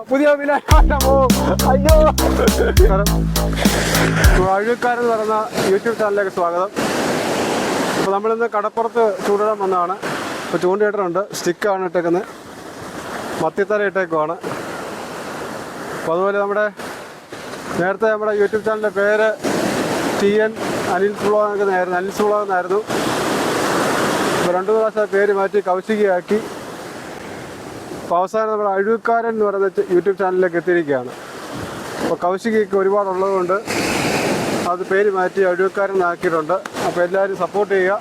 പുതിയ അയ്യോ. അഴുക്കാരൻ എന്ന് പറയുന്ന യൂട്യൂബ് ചാനലിലേക്ക് സ്വാഗതം. അപ്പോൾ നമ്മളിന്ന് കടപ്പുറത്ത് ചൂടിടാൻ വന്നതാണ്. ഇപ്പോൾ സ്റ്റിക്ക് സ്റ്റിക്കാണ് ഇട്ടേക്കുന്നത് മത്തിത്തല ഇട്ടേക്കുവാണ്. അപ്പോൾ അതുപോലെ നമ്മുടെ നേരത്തെ നമ്മുടെ യൂട്യൂബ് ചാനലിന്റെ പേര് ടി എൻ അനിൽ സുളോഗ് എന്നായിരുന്നു അനിൽ സുളോഗ് എന്നായിരുന്നു. രണ്ടു പ്രാവശ്യം പേര് മാറ്റി കൗശികയാക്കി. അവസാനം നമ്മുടെ അഴുക്കാരൻ എന്ന് പറയുന്ന യൂട്യൂബ് ചാനലിലേക്ക് എത്തിയിരിക്കുകയാണ്. അപ്പോൾ കൗശികയൊക്കെ ഒരുപാടുള്ളതുകൊണ്ട് അത് പേര് മാറ്റി അഴുക്കാരൻ ആക്കിയിട്ടുണ്ട്. അപ്പോൾ എല്ലാവരും സപ്പോർട്ട് ചെയ്യുക.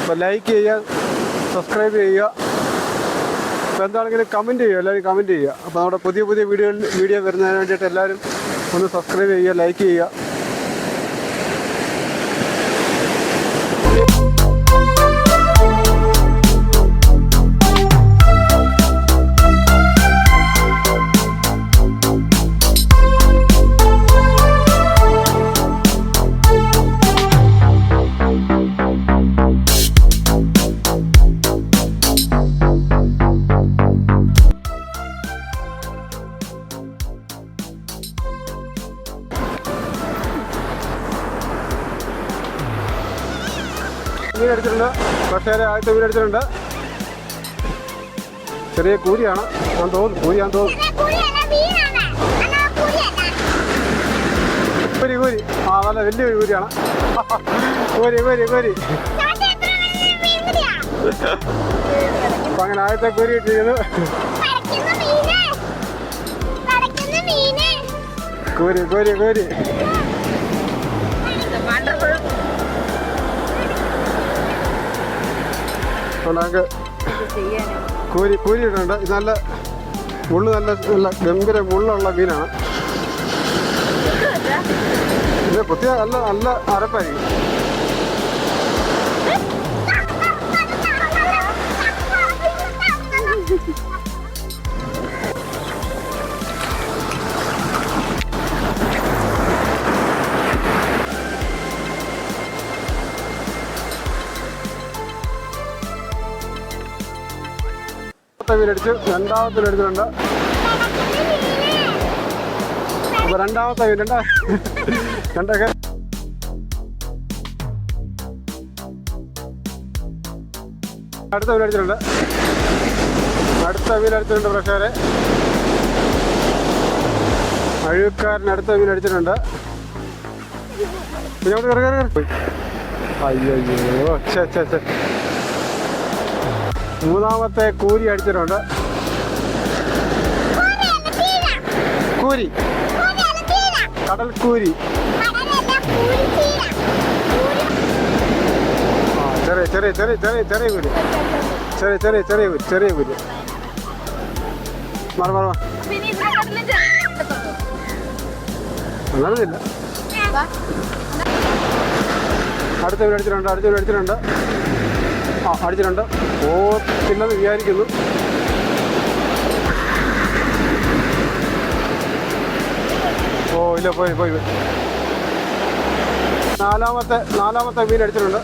അപ്പോൾ ലൈക്ക് ചെയ്യുക സബ്സ്ക്രൈബ് ചെയ്യുക. അപ്പോൾ എന്താണെങ്കിലും കമന്റ് ചെയ്യുക എല്ലാവരും കമന്റ് ചെയ്യുക. അപ്പോൾ നമ്മുടെ പുതിയ പുതിയ വീഡിയോ വീഡിയോ വരുന്നതിന് വേണ്ടിയിട്ട് എല്ലാവരും ഒന്ന് സബ്സ്ക്രൈബ് ചെയ്യുക ലൈക്ക് ചെയ്യുക. മീൻ അടിച്ചിട്ടുണ്ട് പക്ഷേ ആദ്യത്തെ വീടടിച്ചിട്ടുണ്ട് ചെറിയ കൂരിയാണ്. ഞാൻ തോന്നുന്നു കൂലിയാൻ തോന്നുന്നു. കൂരി കൂരി. ആ നല്ല വലിയൊരു കൂരിയാണ്. കൂരി കൂരി കൂരി. അപ്പൊ അങ്ങനെ ആദ്യത്തെ കൂരി കിട്ടിയത് കൂരി കൂരി കൂരി. അപ്പോൾ കോരി കൂരി കൂരിയിട്ടുണ്ട് ഇത് നല്ല മുള്ള് നല്ല നല്ല ഗംഭീര മുള്ളുള്ള മീനാണ്. ഇത് കുത്തിയ നല്ല നല്ല അരപ്പായിരിക്കും. രണ്ടാമത്തെ വീലടിച്ചു രണ്ടാമത്തെ മീൻ അടിച്ചിട്ടുണ്ട് അപ്പൊ രണ്ടാമത്തെ രണ്ടാ രണ്ടൊക്കെ. അടുത്ത വീലടിച്ചിട്ടുണ്ട് അടുത്ത വീലടിച്ചിട്ടുണ്ട് പ്രഷാരെ. അഴുക്കാരൻ അടുത്ത വീലടിച്ചിട്ടുണ്ട് പിന്നെ പോയി. അയ്യോ അയ്യോ ചേ ചേ ഛേ. മൂന്നാമത്തെ കൂരി അടിച്ചിട്ടുണ്ട്. കൂരി. കടൽ കൂരി ചെറിയ ചെറിയ ചെറിയ ചെറിയ ചെറിയ കൂരി. ചെറിയ ചെറിയ ചെറിയ കൂരി ചെറിയ കൂരി. മാറി മാറി. നടന്നില്ല അടുത്ത വീട് അടിച്ചിട്ടുണ്ട് അടുത്ത വീട് അടിച്ചിട്ടുണ്ട്. ആ അടിച്ചിട്ടുണ്ട്. ഓ ഇല്ലെന്ന് വിചാരിക്കുന്നു. ഓ ഇല്ല പോയി പോയി. നാലാമത്തെ നാലാമത്തെ മീൻ അടിച്ചിട്ടുണ്ട്.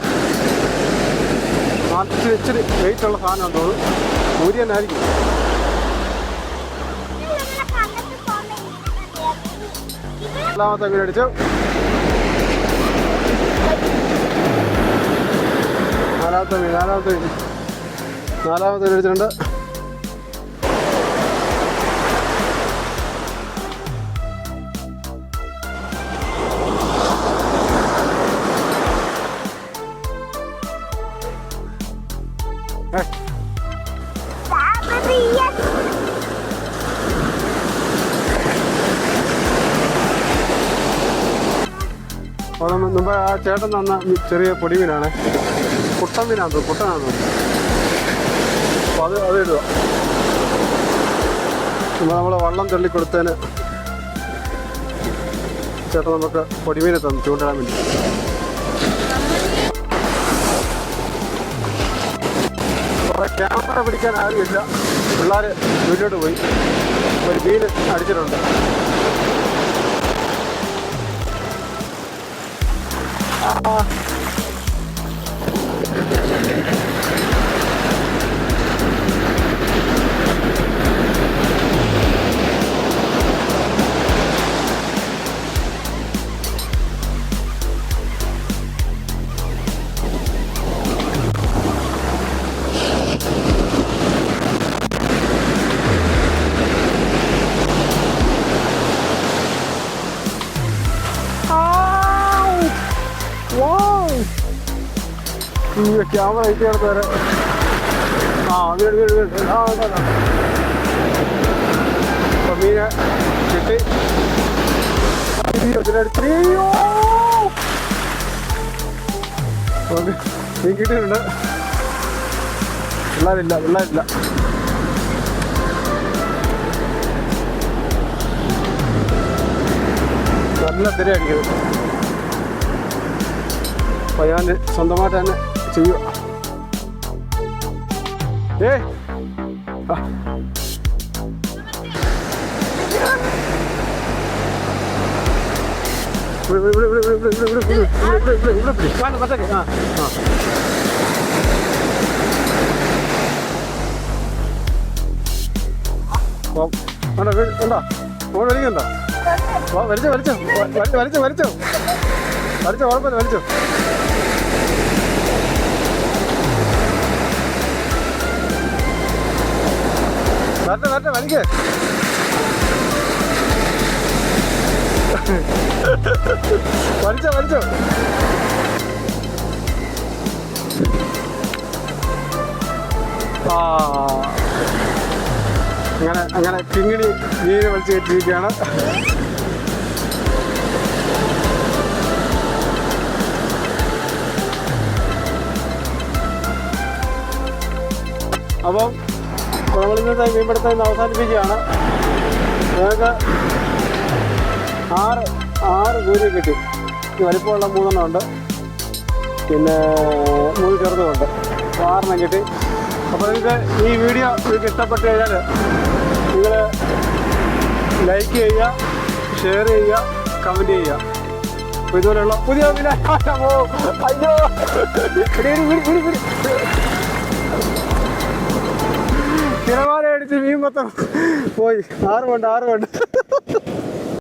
ഇച്ചിരി ഇച്ചിരി വെയിറ്റ് ഉള്ള സാധനം തോന്നുന്നു. ഊരി തന്നെ ആയിരിക്കും. നാലാമത്തെ മീൻ അടിച്ചു. നാലാമത്തെ മീൻ നാലാമത്തെ മീൻ നാലാമത്തെ ഏ, മുമ്പ് ആ ചേട്ടൻ തന്ന ചെറിയ പൊടി മീനാണ് കുട്ടൻ തോന്നുന്നു കുട്ടനാണ് അപ്പോൾ അത് അത് എഴുതുക നമ്മൾ വള്ളം നമുക്ക് പൊടിമീനെ തന്നു ചൂണ്ടിടാൻ വേണ്ടി. ക്യാമറ പിടിക്കാൻ ആരുമില്ല പിള്ളേർ വീട്ടിലോട്ട് പോയി. ഒരു മീൻ അടിച്ചിട്ടുണ്ട്. ഈ Thank you. ക്യാമറ ഇട്ട് ചേർത്ത് വരെ. ആ വീട് വീട് വീട്. ആ അപ്പം. അപ്പൊ മീനെ കിട്ടി. ഇതിനടുത്ത് കിട്ടിയിട്ടുണ്ട്. പിള്ളേരില്ല പിള്ളേരില്ല. നല്ല തിര അടിക്കുന്നത് അപ്പോൾ ഞാൻ സ്വന്തമായിട്ട് തന്നെ ചെയ്യുക ഏ ഉണ്ടോ ഫോൺ വലിക്കുന്നുണ്ടോ വലിച്ചോ വലിച്ചോ. വലിച്ചോ വലിച്ചോ വലിച്ചോ. വലിച്ചോ കുഴപ്പമില്ല വലിച്ചോ. വരട്ടെ വരട്ടെ വലിക്കേ വലിച്ചോ വലിച്ചോ ആ. അങ്ങനെ അങ്ങനെ കിങ്ങിണി മീന് വലിച്ചു കയറ്റിയിരിക്കുകയാണ്. അപ്പം നമ്മൾ ഇന്നത്തെ മീൻപിടുത്തം ഇന്ന് അവസാനിപ്പിക്കുകയാണ്. ഞങ്ങൾക്ക് ആറ് ആറ് ദൂരം കിട്ടി. വലിപ്പമുള്ള മൂന്നെണ്ണം ഉണ്ട് പിന്നെ മൂന്ന് ചെറുതുമുണ്ട്. അപ്പോൾ ആറെണ്ണം കിട്ടി. അപ്പോൾ നിങ്ങൾക്ക് ഈ വീഡിയോ നിങ്ങൾക്ക് ഇഷ്ടപ്പെട്ട് കഴിഞ്ഞാൽ നിങ്ങൾ ലൈക്ക് ചെയ്യുക ഷെയർ ചെയ്യുക കമന്റ് ചെയ്യുക. അപ്പോൾ ഇതുപോലെയുള്ള പുതിയ അയ്യോ. തിരമാല അടിച്ച് മീൻ മൊത്തം പോയി ആറ് കൊണ്ട് ആറ് കൊണ്ട്